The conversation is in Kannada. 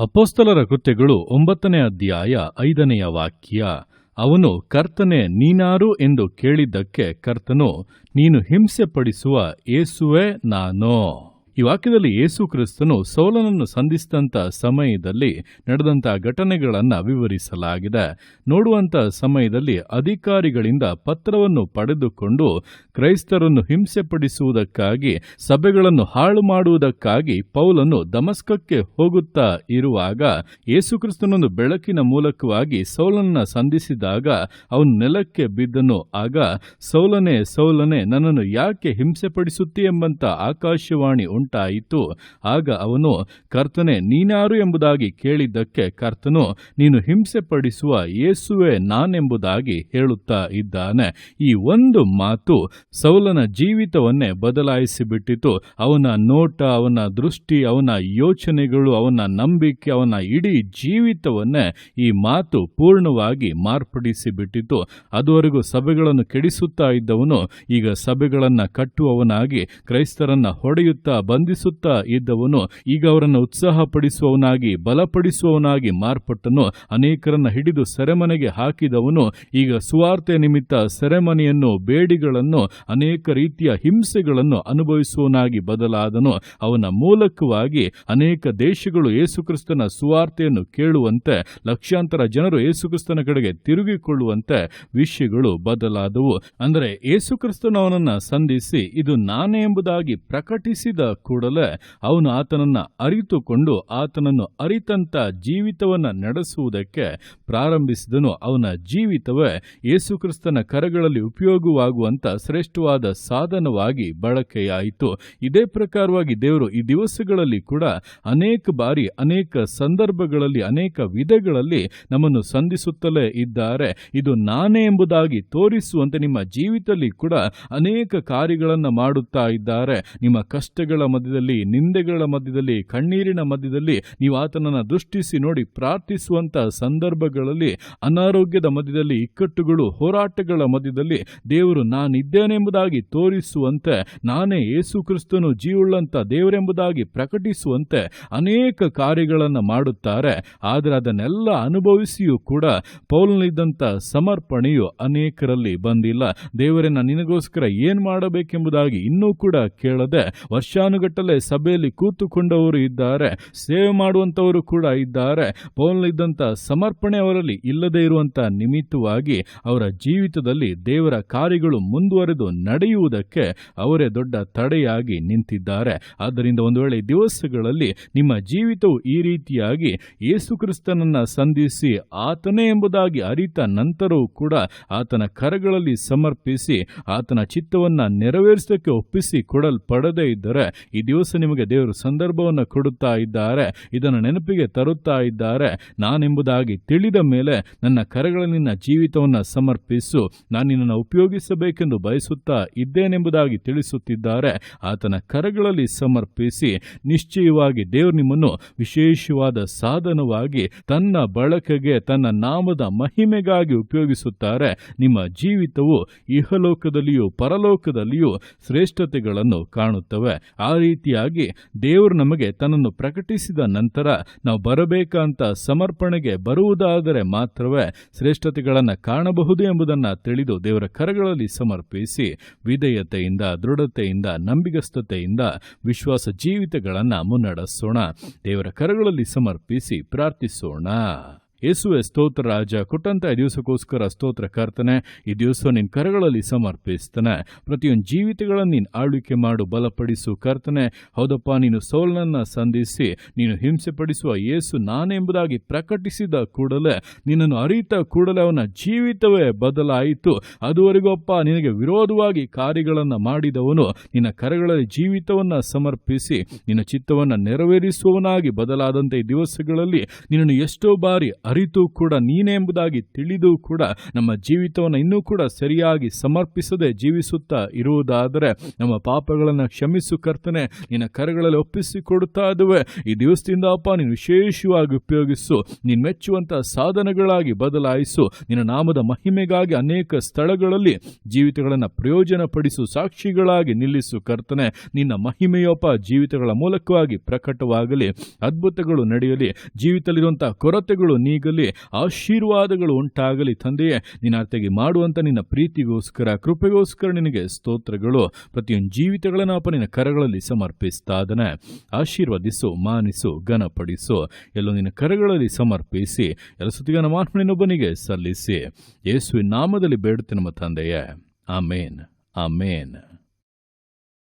ಅಪೋಸ್ತಲರ ಕೃತ್ಯಗಳು ಒಂಬತ್ತನೇ ಅಧ್ಯಾಯ ಐದನೆಯ ವಾಕ್ಯ. ಅವನು, ಕರ್ತನೆ, ನೀನಾರು ಎಂದು ಕೇಳಿದ್ದಕ್ಕೆ ಕರ್ತನು ನೀನು ಹಿಂಸೆಪಡಿಸುವ ಏಸುವೆ ನಾನು. ಈ ವಾಕ್ಯದಲ್ಲಿ ಯೇಸು ಕ್ರಿಸ್ತನು ಸೌಲನನ್ನು ಸಂಧಿಸಿದಂಥ ಸಮಯದಲ್ಲಿ ನಡೆದಂಥ ಘಟನೆಗಳನ್ನು ವಿವರಿಸಲಾಗಿದೆ. ನೋಡುವಂಥ ಸಮಯದಲ್ಲಿ ಅಧಿಕಾರಿಗಳಿಂದ ಪತ್ರವನ್ನು ಪಡೆದುಕೊಂಡು ಕ್ರೈಸ್ತರನ್ನು ಹಿಂಸೆಪಡಿಸುವುದಕ್ಕಾಗಿ, ಸಭೆಗಳನ್ನು ಹಾಳು ಮಾಡುವುದಕ್ಕಾಗಿ ಪೌಲನು ದಮಸ್ಕಕ್ಕೆ ಹೋಗುತ್ತಾ ಇರುವಾಗ ಯೇಸುಕ್ರಿಸ್ತನೊಂದು ಬೆಳಕಿನ ಮೂಲಕವಾಗಿ ಸೌಲನನ್ನು ಸಂಧಿಸಿದಾಗ ಅವನು ನೆಲಕ್ಕೆ ಬಿದ್ದನು. ಆಗ ಸೌಲನೆ ಸೌಲನೆ, ನನ್ನನ್ನು ಯಾಕೆ ಹಿಂಸೆಪಡಿಸುತ್ತಿ ಎಂಬಂತ ಆಕಾಶವಾಣಿ ಉಂಟಾಯಿತು. ಆಗ ಅವನು, ಕರ್ತನೆ, ನೀನಾರು ಎಂಬುದಾಗಿ ಕೇಳಿದ್ದಕ್ಕೆ ಕರ್ತನು, ನೀನು ಹಿಂಸೆ ಪಡಿಸುವ ಯೇಸುವೆ ನಾನೆಂಬುದಾಗಿ ಹೇಳುತ್ತಾ ಇದ್ದಾನೆ. ಈ ಒಂದು ಮಾತು ಸೌಲನ ಜೀವಿತವನ್ನೇ ಬದಲಾಯಿಸಿಬಿಟ್ಟಿತು. ಅವನ ನೋಟ, ಅವನ ದೃಷ್ಟಿ, ಅವನ ಯೋಚನೆಗಳು, ಅವನ ನಂಬಿಕೆ, ಅವನ ಇಡೀ ಜೀವಿತವನ್ನೇ ಈ ಮಾತು ಪೂರ್ಣವಾಗಿ ಮಾರ್ಪಡಿಸಿಬಿಟ್ಟಿತು. ಅದುವರೆಗೂ ಸಭೆಗಳನ್ನು ಕೆಡಿಸುತ್ತಾ ಇದ್ದವನು ಈಗ ಸಭೆಗಳನ್ನು ಕಟ್ಟುವವನಾಗಿ ಕ್ರೈಸ್ತರನ್ನ ಹೊಡೆಯುತ್ತಾ ಬಂಧಿಸುತ್ತಾ ಇದ್ದವನು ಈಗ ಅವರನ್ನು ಉತ್ಸಾಹಪಡಿಸುವವನಾಗಿ, ಬಲಪಡಿಸುವವನಾಗಿ ಮಾರ್ಪಟ್ಟನು. ಅನೇಕರನ್ನ ಹಿಡಿದು ಸೆರೆಮನೆಗೆ ಹಾಕಿದವನು ಈಗ ಸುವಾರ್ತೆ ನಿಮಿತ್ತ ಸೆರೆಮನೆಯನ್ನು, ಬೇಡಿಗಳನ್ನು, ಅನೇಕ ರೀತಿಯ ಹಿಂಸೆಗಳನ್ನು ಅನುಭವಿಸುವವನಾಗಿ ಬದಲಾದನು. ಅವನ ಮೂಲಕವಾಗಿ ಅನೇಕ ದೇಶಗಳು ಯೇಸುಕ್ರಿಸ್ತನ ಸುವಾರ್ತೆಯನ್ನು ಕೇಳುವಂತೆ, ಲಕ್ಷಾಂತರ ಜನರು ಯೇಸುಕ್ರಿಸ್ತನ ಕಡೆಗೆ ತಿರುಗಿಕೊಳ್ಳುವಂತೆ ವಿಷಯಗಳು ಬದಲಾದವು. ಅಂದರೆ ಯೇಸುಕ್ರಿಸ್ತನವನನ್ನು ಸಂಧಿಸಿ, ಇದು ನಾನೇ ಎಂಬುದಾಗಿ ಪ್ರಕಟಿಸಿದ ಕೂಡಲೇ ಅವನು ಆತನನ್ನ ಅರಿತುಕೊಂಡು ಆತನನ್ನು ಅರಿತಂತ ಜೀವಿತವನ್ನ ನಡೆಸುವುದಕ್ಕೆ ಪ್ರಾರಂಭಿಸಿದನು. ಅವನ ಜೀವಿತವೇ ಯೇಸುಕ್ರಿಸ್ತನ ಕರಗಳಲ್ಲಿ ಉಪಯೋಗವಾಗುವಂತ ಶ್ರೇಷ್ಠವಾದ ಸಾಧನವಾಗಿ ಬಳಕೆಯಾಯಿತು. ಇದೇ ಪ್ರಕಾರವಾಗಿ ದೇವರು ಈ ದಿವಸಗಳಲ್ಲಿ ಕೂಡ ಅನೇಕ ಬಾರಿ, ಅನೇಕ ಸಂದರ್ಭಗಳಲ್ಲಿ, ಅನೇಕ ವಿಧಗಳಲ್ಲಿ ನಮ್ಮನ್ನು ಸಂಧಿಸುತ್ತಲೇ ಇದ್ದಾರೆ. ಇದು ನಾನೇ ಎಂಬುದಾಗಿ ತೋರಿಸುವಂತೆ ನಿಮ್ಮ ಜೀವಿತದಲ್ಲಿ ಕೂಡ ಅನೇಕ ಕಾರ್ಯಗಳನ್ನು ಮಾಡುತ್ತಾ ಇದ್ದಾರೆ. ನಿಮ್ಮ ಕಷ್ಟಗಳ ಮಧ್ಯದಲ್ಲಿ, ನಿಂದೆಗಳ ಮಧ್ಯದಲ್ಲಿ, ಕಣ್ಣೀರಿನ ಮಧ್ಯದಲ್ಲಿ ನೀವು ಆತನನ್ನು ದೃಷ್ಟಿಸಿ ನೋಡಿ ಪ್ರಾರ್ಥಿಸುವಂತ ಸಂದರ್ಭಗಳಲ್ಲಿ, ಅನಾರೋಗ್ಯದ ಮಧ್ಯದಲ್ಲಿ, ಇಕ್ಕಟ್ಟುಗಳು, ಹೋರಾಟಗಳ ಮಧ್ಯದಲ್ಲಿ ದೇವರು ನಾನಿದ್ದೇನೆಂಬುದಾಗಿ ತೋರಿಸುವಂತೆ, ನಾನೇ ಯೇಸು ಕ್ರಿಸ್ತನು ಜೀವುಳ್ಳಂಥ ದೇವರೆಂಬುದಾಗಿ ಪ್ರಕಟಿಸುವಂತೆ ಅನೇಕ ಕಾರ್ಯಗಳನ್ನು ಮಾಡುತ್ತಾರೆ. ಆದರೆ ಅದನ್ನೆಲ್ಲ ಅನುಭವಿಸಿಯೂ ಕೂಡ ಪೌಲನಿದ್ದಂಥ ಸಮರ್ಪಣೆಯು ಅನೇಕರಲ್ಲಿ ಬಂದಿಲ್ಲ. ದೇವರನ್ನ ನಿನಗೋಸ್ಕರ ಏನ್ ಮಾಡಬೇಕೆಂಬುದಾಗಿ ಇನ್ನೂ ಕೂಡ ಕೇಳದೆ ವರ್ಷಾನುಗಟ್ಟಲೆ ಸಭೆಯಲ್ಲಿ ಕೂತುಕೊಂಡವರು ಇದ್ದಾರೆ, ಸೇವೆ ಮಾಡುವಂಥವರು ಕೂಡ ಇದ್ದಾರೆ. ಪೌಲನಿದ್ದಂಥ ಸಮರ್ಪಣೆ ಅವರಲ್ಲಿ ಇಲ್ಲದೆ ಇರುವಂಥ ನಿಮಿತ್ತವಾಗಿ ಅವರ ಜೀವಿತದಲ್ಲಿ ದೇವರ ಕಾರ್ಯಗಳು ಮುಂದುವರೆದು ನಡೆಯುವುದಕ್ಕೆ ಅವರೇ ದೊಡ್ಡ ತಡೆಯಾಗಿ ನಿಂತಿದ್ದಾರೆ. ಆದ್ದರಿಂದ ಒಂದು ವೇಳೆ ದಿವಸಗಳಲ್ಲಿ ನಿಮ್ಮ ಜೀವಿತವು ಈ ರೀತಿಯಾಗಿ ಯೇಸುಕ್ರಿಸ್ತನನ್ನ ಸಂಧಿಸಿ ಆತನೇ ಎಂಬುದಾಗಿ ಅರಿತ ನಂತರವೂ ಕೂಡ ಆತನ ಕರಗಳಲ್ಲಿ ಸಮರ್ಪಿಸಿ ಆತನ ಚಿತ್ತವನ್ನು ನೆರವೇರಿಸಕ್ಕೆ ಒಪ್ಪಿಸಿ ಕೊಡಲ್ಪಡದೇ ಇದ್ದರೆ ಈ ದಿವಸ ನಿಮಗೆ ದೇವರು ಸಂದರ್ಭವನ್ನು ಕೊಡುತ್ತಾ ಇದ್ದಾರೆ, ಇದನ್ನು ನೆನಪಿಗೆ ತರುತ್ತಾ ಇದ್ದಾರೆ. ನಾನೆಂಬುದಾಗಿ ತಿಳಿದ ಮೇಲೆ ನನ್ನ ಕರೆಗಳಲ್ಲಿ ನಿನ್ನ ಜೀವಿತವನ್ನು ಸಮರ್ಪಿಸು. ನಾನು ನಿನ್ನನ್ನು ಉಪಯೋಗಿಸಬೇಕೆಂದು ಬಯಸುತ್ತಾ ಇದ್ದೇನೆಂಬುದಾಗಿ ತಿಳಿಸುತ್ತಿದ್ದಾರೆ. ಆತನ ಕರಗಳಲ್ಲಿ ಸಮರ್ಪಿಸಿ, ನಿಶ್ಚಯವಾಗಿ ದೇವರು ನಿಮ್ಮನ್ನು ವಿಶೇಷವಾದ ಸಾಧನವಾಗಿ, ತನ್ನ ಬಳಕೆಗೆ, ತನ್ನ ನಾಮದ ಮಹಿಮೆಗಾಗಿ ಉಪಯೋಗಿಸುತ್ತಾರೆ. ನಿಮ್ಮ ಜೀವಿತವು ಇಹಲೋಕದಲ್ಲಿಯೂ ಪರಲೋಕದಲ್ಲಿಯೂ ಶ್ರೇಷ್ಠತೆಗಳನ್ನು ಕಾಣುತ್ತವೆ. ಆ ರೀತಿಯಾಗಿ ದೇವರು ನಮಗೆ ತನ್ನನ್ನು ಪ್ರಕಟಿಸಿದ ನಂತರ ನಾವು ಬರಬೇಕಂತ ಸಮರ್ಪಣೆಗೆ ಬರುವುದಾದರೆ ಮಾತ್ರವೇ ಶ್ರೇಷ್ಠತೆಗಳನ್ನು ಕಾಣಬಹುದು ಎಂಬುದನ್ನು ತಿಳಿದು ದೇವರ ಕರಗಳಲ್ಲಿ ಸಮರ್ಪಿಸಿ ವಿಧೇಯತೆಯಿಂದ, ದೃಢತೆಯಿಂದ, ನಂಬಿಗಸ್ತತೆಯಿಂದ ವಿಶ್ವಾಸ ಜೀವಿತಗಳನ್ನು ಮುನ್ನಡೆಸೋಣ. ದೇವರ ಕರಗಳಲ್ಲಿ ಸಮರ್ಪಿಸಿ ಪ್ರಾರ್ಥಿಸೋಣ. ಯೇಸುವೆ ಸ್ತೋತ್ರ ರಾಜ, ಕೊಟ್ಟಂತ ಈ ದಿವಸಕ್ಕೋಸ್ಕರ ಸ್ತೋತ್ರ ಕರ್ತನೆ, ಈ ದಿವಸ ನಿನ್ನ ಕರಗಳಲ್ಲಿ ಸಮರ್ಪಿಸ್ತಾನೆ. ಪ್ರತಿಯೊಂದು ಜೀವಿತಗಳನ್ನು ನೀನು ಆಳ್ವಿಕೆ ಮಾಡು, ಬಲಪಡಿಸು ಕರ್ತನೆ. ಹೌದಪ್ಪ, ನೀನು ಸೋಲನನ್ನ ಸಂಧಿಸಿ, ನೀನು ಹಿಂಸೆಪಡಿಸುವ ಯೇಸು ನಾನೆಂಬುದಾಗಿ ಪ್ರಕಟಿಸಿದ ಕೂಡಲೇ, ನಿನ್ನನ್ನು ಅರಿತ ಕೂಡಲೇ ಅವನ ಜೀವಿತವೇ ಬದಲಾಯಿತು. ಅದುವರೆಗೂ ಅಪ್ಪ ನಿನಗೆ ವಿರೋಧವಾಗಿ ಕಾರ್ಯಗಳನ್ನು ಮಾಡಿದವನು, ನಿನ್ನ ಕರಗಳಲ್ಲಿ ಜೀವಿತವನ್ನ ಸಮರ್ಪಿಸಿ, ನಿನ್ನ ಚಿತ್ತವನ್ನು ನೆರವೇರಿಸುವವನಾಗಿ ಬದಲಾದಂತೆ ದಿವಸಗಳಲ್ಲಿ ನಿನ್ನನ್ನು ಎಷ್ಟೋ ಬಾರಿ ಅರಿತು ಕೂಡ ನೀನೇ ಎಂಬುದಾಗಿ ತಿಳಿದು ಕೂಡ ನಮ್ಮ ಜೀವಿತವನ್ನು ಇನ್ನೂ ಕೂಡ ಸರಿಯಾಗಿ ಸಮರ್ಪಿಸದೆ ಜೀವಿಸುತ್ತಾ ಇರುವುದಾದರೆ ನಮ್ಮ ಪಾಪಗಳನ್ನು ಕ್ಷಮಿಸು ಕರ್ತನೆ, ನಿನ್ನ ಕರೆಗಳಲ್ಲಿ ಒಪ್ಪಿಸಿಕೊಡುತ್ತಾ ಇದುವೆ ಈ ದಿವಸದಿಂದ ಅಪ್ಪ, ನೀನು ವಿಶೇಷವಾಗಿ ಉಪಯೋಗಿಸು, ನೀನು ಮೆಚ್ಚುವಂತಹ ಸಾಧನಗಳಾಗಿ ಬದಲಾಯಿಸು, ನಿನ್ನ ನಾಮದ ಮಹಿಮೆಗಾಗಿ ಅನೇಕ ಸ್ಥಳಗಳಲ್ಲಿ ಜೀವಿತಗಳನ್ನು ಪ್ರಯೋಜನ ಪಡಿಸು ಸಾಕ್ಷಿಗಳಾಗಿ ನಿಲ್ಲಿಸು ಕರ್ತನೆ. ನಿನ್ನ ಮಹಿಮೆಯೊಪ್ಪ ಜೀವಿತಗಳ ಮೂಲಕವಾಗಿ ಪ್ರಕಟವಾಗಲಿ, ಅದ್ಭುತಗಳು ನಡೆಯಲಿ ಜೀವಿತದಲ್ಲಿರುವಂತಹ ಕೊರತೆಗಳು ನೀಗಲಿ ಆಶೀರ್ವಾದಗಳು ಉಂಟಾಗಲಿ ತಂದೆಯೇ. ನಿನ್ನ ಅರ್ಥಗೆ ಮಾಡುವಂಥ ನಿನ್ನ ಪ್ರೀತಿಗೋಸ್ಕರ, ಕೃಪೆಗೋಸ್ಕರ ನಿನಗೆ ಸ್ತೋತ್ರಗಳು. ಪ್ರತಿಯೊಂದು ಜೀವಿತಗಳನ್ನು ಅಪ್ಪ ನಿನ್ನ ಕರಗಳಲ್ಲಿ ಸಮರ್ಪಿಸ್ತಾದನೆ ಆಶೀರ್ವದಿಸು, ಮಾನಿಸು, ಘನಪಡಿಸು. ಎಲ್ಲೋ ನಿನ್ನ ಕರಗಳಲ್ಲಿ ಸಮರ್ಪಿಸಿ, ಎಲ್ಲ ಸುತ್ತಿಗನ ಮಾತ್ಮನಿನೊಬ್ಬನಿಗೆ ಸಲ್ಲಿಸಿ. ಯೇಸುವಿನ ನಾಮದಲ್ಲಿ ಬೇಡುತ್ತೆ ನಮ್ಮ ತಂದೆಯೇ. ಆಮೇನ್. ಆಮೇನ್.